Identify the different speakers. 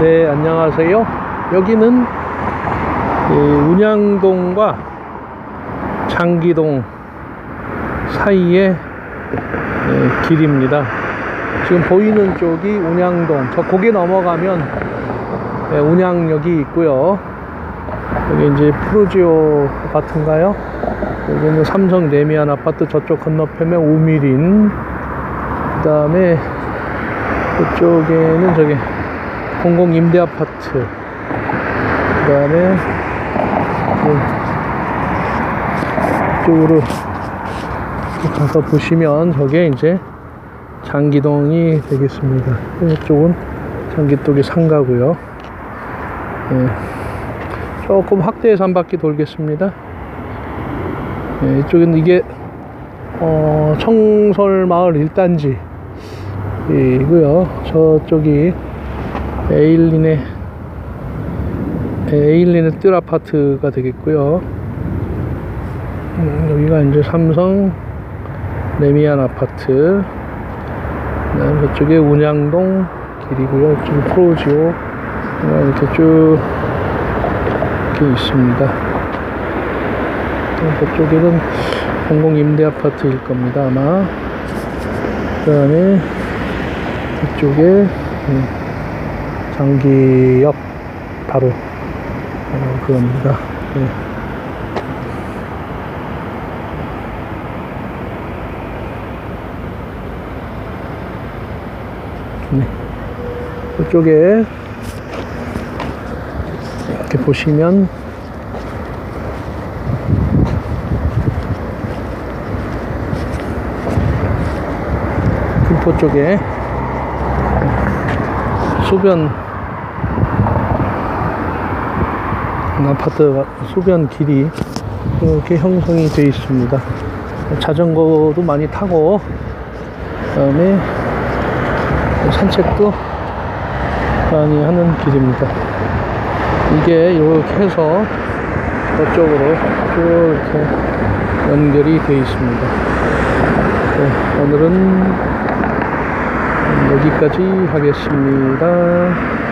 Speaker 1: 네, 안녕하세요. 여기는 이 운양동과 장기동 사이의 예, 길입니다. 지금 보이는 쪽이 운양동. 저 고개 넘어가면 예, 운양역이 있고요. 여기 이제 프루지오 아파트인가요? 여기는 삼성 레미안 아파트 저쪽 건너편에 우미린. 그 다음에 그쪽에는 저기 공공 임대 아파트. 그 다음에 이쪽으로 가서 보시면 저게 이제 장기동이 되겠습니다. 이쪽은 장기동이 상가고요. 예. 조금 확대해서 한 바퀴 돌겠습니다. 예, 이쪽은 이게 어, 청설마을 1단지 이고요. 저쪽이 에일린의 에일린의 뜰 아파트가 되겠고요. 음, 여기가 이제 삼성 레미안 아파트. 그다음 저쪽에 운양동 길이고요. 이쪽이 프로지오 이렇게 쭉 이렇게 있습니다. 또 그쪽에는 공공 임대 아파트일 겁니다 아마. 그다음에 이쪽에 음, 장기역 바로 어, 그겁니다. 네. 네. 이쪽에 이렇게 보시면 김포 쪽에 소변 아파트 소변 길이 이렇게 형성이 되어 있습니다. 자전거도 많이 타고 그다음에 산책도 많이 하는 길입니다. 이게 이렇게 해서 저쪽으로 쭉 이렇게 연결이 되어 있습니다. 네, 오늘은 여기까지 하겠습니다.